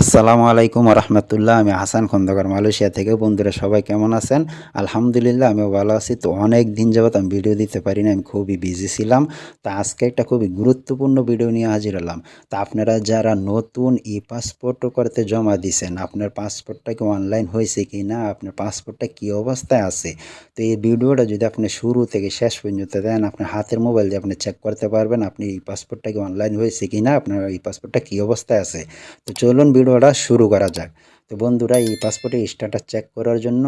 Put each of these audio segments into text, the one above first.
আসসালামু আলাইকুম রহমতুল্লাহ আমি হাসান খন্দকার মালয়েশিয়া থেকে। বন্ধুরা, সবাই কেমন আছেন? আলহামদুলিল্লাহ, আমিও ভালো আছি। তো অনেক দিন যাবত আমি ভিডিও দিতে পারি না আমি খুবই বিজি ছিলাম। তা আজকে একটা খুবই গুরুত্বপূর্ণ ভিডিও নিয়ে হাজির হলাম। তা আপনারা যারা নতুন ই পাসপোর্ট করতে জমা দিছেন, আপনার পাসপোর্টটা কি অনলাইন হয়েছে কি না, আপনার পাসপোর্টটা কি অবস্থায় আছে? তো এই ভিডিওটা যদি আপনি শুরু থেকে শেষ পর্যন্ত দেন, আপনার হাতের মোবাইল দিয়ে আপনি চেক করতে পারবেন, আপনি ই পাসপোর্টটা কি অনলাইন হয়েছে কি না, আপনার এই পাসপোর্টটা কি অবস্থায় আছে। তো চলুন ভিডিওটা শুরু করা যাক। তো বন্ধুরা, এই পাসপোর্টের স্ট্যাটাস চেক করার জন্য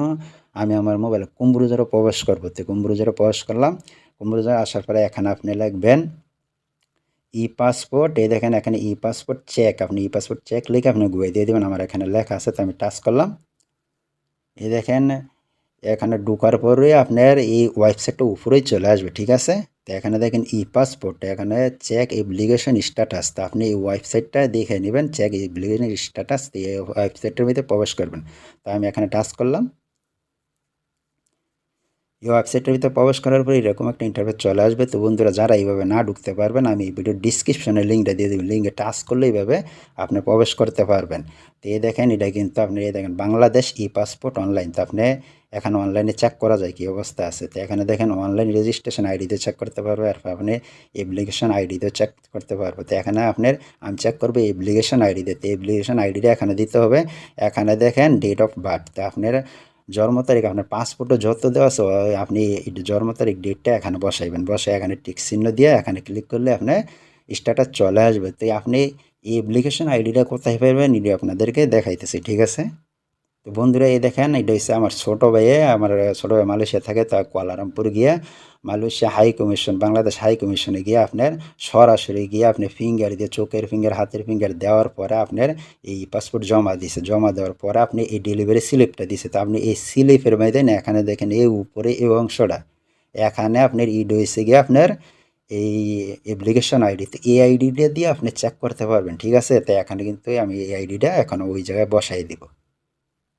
আমি আমার মোবাইলে কুম্ব্রুজারে প্রবেশ করব। তো কুম্ব্রুজারে প্রবেশ করলাম। কুম্ব্রুজারে আসার পরে এখানে আপনি লিখবেন ই পাসপোর্ট এই দেখেন এখানে ই পাসপোর্ট চেক আপনি ই পাসপোর্ট চেক লিখে আপনি গুয়ে দিয়ে দেবেন। আমার এখানে লেখা আছে, তো আমি টাচ করলাম। এই দেখেন, এখানে ঢুকার পরে আপনার এই ওয়েবসাইটটা উপরেই চলে আসবে, ঠিক আছে? তো এখানে দেখেন ই পাসপোর্ট এখানে চেক অ্যাপ্লিকেশন স্ট্যাটাস তো আপনি এই ওয়েবসাইটটা দেখে নেবেন চেক অ্যাপ্লিকেশন স্ট্যাটাস এই ওয়েবসাইটের মধ্যে প্রবেশ করবেন। তো আমি এখানে টাচ করলাম। এই ওয়েবসাইটের ভিতরে প্রবেশ করার পরে এরকম একটা ইন্টারভিউ চলে আসবে। তো বন্ধুরা, যারা এইভাবে না ঢুকতে পারবেন, আমি এই ভিডিওর ডিসক্রিপশনে লিঙ্কটা দিয়ে দেবেন লিঙ্কে টাচ করলে এইভাবে আপনি প্রবেশ করতে পারবেন। তো এই দেখেন, এটা কিন্তু আপনি এই দেখেন, বাংলাদেশ ই পাসপোর্ট অনলাইন তো আপনি এখানে অনলাইনে চেক করা যায় কী অবস্থা আছে। তো এখানে দেখেন অনলাইন রেজিস্ট্রেশন আইডিতে চেক করতে পারবে, আর আপনি অ্যাপ্লিকেশন আইডিতেও চেক করতে পারব। তো এখানে আপনার, আমি চেক করব অ্যাপ্লিকেশন আইডিতে তো অ্যাপ্লিকেশন আইডিটা এখানে দিতে হবে। এখানে দেখেন ডেট অফ বার্থ তো আপনার জন্ম তারিখ, আপনার পাসপোর্টও যত দেওয়া আছে আপনি জন্ম তারিখ ডেটটা এখানে বসাইবেন। বসে এখানে টিক চিহ্ন দিয়ে এখানে ক্লিক করলে আপনার স্ট্যাটাস চলে আসবে। তো আপনি এই অ্যাপ্লিকেশন আইডিটা কোথায় পাবেন এটি আপনাদেরকে দেখাইতেছি, ঠিক আছে? তো বন্ধুরা, এই দেখেন, এটা হচ্ছে আমার ছোটো ভাইয়ে, আমার ছোটো ভাই মালয়েশিয়া থাকে, তা কুয়ালারামপুর গিয়ে Malaysia high commission, Bangladesh high কমিশনে গিয়ে আপনার সরাসরি গিয়ে আপনি ফিঙ্গার দিয়ে, চোখের ফিঙ্গার হাতের ফিঙ্গার দেওয়ার পরে আপনার এই পাসপোর্ট জমা দিছে। জমা দেওয়ার পরে আপনি এই ডেলিভারি স্লিপটা দিছে। তো আপনি এই স্লিপের মধ্যে এখানে দেখেন এই উপরে এই অংশটা, এখানে আপনার ইড হয়েছে গিয়ে আপনার এই অ্যাপ্লিকেশন আইডি তো এই আইডিটা দিয়ে আপনি চেক করতে পারবেন, ঠিক আছে? তো এখানে কিন্তু আমি এই আইডিটা এখন ওই জায়গায় বসাই দিব।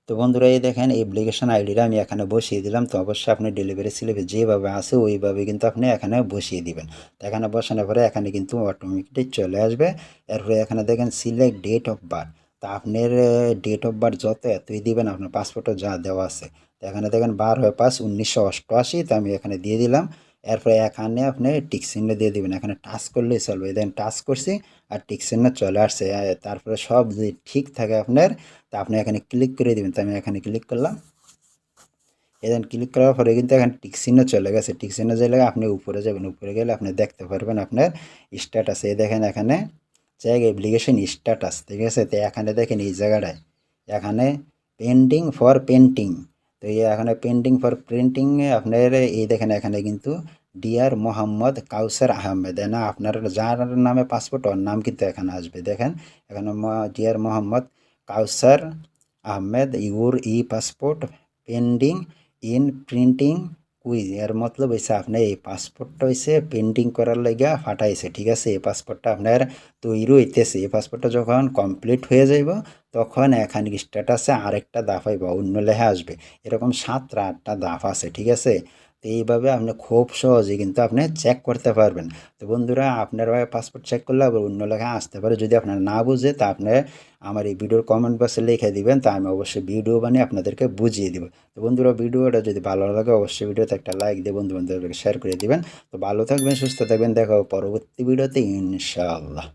তো বন্ধুরা, এই দেখেন অ্যাপ্লিকেশন আইডিটা আমি এখানে বসিয়ে দিলাম। তো অবশ্যই আপনি ডেলিভারি স্লিপে যেভাবে আছে, ওইভাবে কিন্তু আপনি এখানে বসিয়ে দিবেন। তো এখানে বসানোর পরে এখানে কিন্তু অটোমেটিক চলে আসবে। এরপরে এখানে দেখেন সিলেক্ট ডেট অফ বার্থ তা আপনার ডেট অফ বার্থ যত এতই দিবেন, আপনার পাসপোর্টে যা দেওয়া আছে। তো এখানে দেখেন, বারো পাঁচ উনিশশো অষ্টআশি। তো আমি এখানে দিয়ে দিলাম। এরপরে এখানে আপনি টিক দিয়ে দেবেন। এখানে টাচ করলেই চলবে। দেন টাচ করছি আর টিক চিহ্ন চলে আসছে। তারপরে সব যদি ঠিক থাকে আপনার, তা আপনি এখানে ক্লিক করে দেবেন। তো আমি এখানে ক্লিক করলাম। এখানে ক্লিক করার পরে কিন্তু এখানে টিক চিহ্ন চলে গেছে। টিক চিহ্ন চলে আপনি উপরে যাবেন। উপরে গেলে আপনি দেখতে পারবেন আপনার স্ট্যাটাস এই দেখেন এখানে জায়গা অ্যাপ্লিকেশন স্ট্যাটাস ঠিক আছে? তো এখানে দেখেন এই জায়গাটায়। এখানে পেন্টিং ফর পেন্টিং তো এই এখানে পেন্টিং ফর প্রিন্টিং আপনার এই দেখেন এখানে কিন্তু ডিয়ার মোহাম্মদ কাউসার আহমেদ না? আপনার যার নামে পাসপোর্ট ওর নাম কিন্তু এখানে আসবে। দেখেন, এখানে dear Mohammad Kawsar Ahmed your e passport pending in printing queue এর মতলব হয়েছে আপনি এই পাসপোর্টটা হয়েছে পেন্টিং করার লাগিয়া ফাটাইছে, ঠিক আছে? এই পাসপোর্টটা আপনার তৈরি হইতেছে। এই পাসপোর্টটা যখন কমপ্লিট হয়ে যাইব তখন এখানে স্ট্যাটাসে আরেকটা দাফ আইব অন্য লেখা আসবে। এরকম সাতটা, আটটা দাফ আছে, ঠিক আছে? তো এইভাবে আপনি খুব সহজে কিন্তু আপনি চেক করতে পারবেন। তো বন্ধুরা, আপনার পাসপোর্ট চেক করলে আবার অন্য লেখা আসতে পারে। যদি আপনার না বুঝে, তা আপনি আমার এই ভিডিওর কমেন্ট বক্সে লিখে দিবেন, তা আমি অবশ্যই ভিডিও বানিয়ে আপনাদেরকে বুঝিয়ে দেবো। তো বন্ধুরা, ভিডিওটা যদি ভালো লাগে, অবশ্যই ভিডিওতে একটা লাইক দিয়ে বন্ধু বান্ধবদেরকে শেয়ার করে দিবেন। তো ভালো থাকবেন, সুস্থ থাকবেন, দেখা পরবর্তী ভিডিওতে ইনশাআল্লাহ।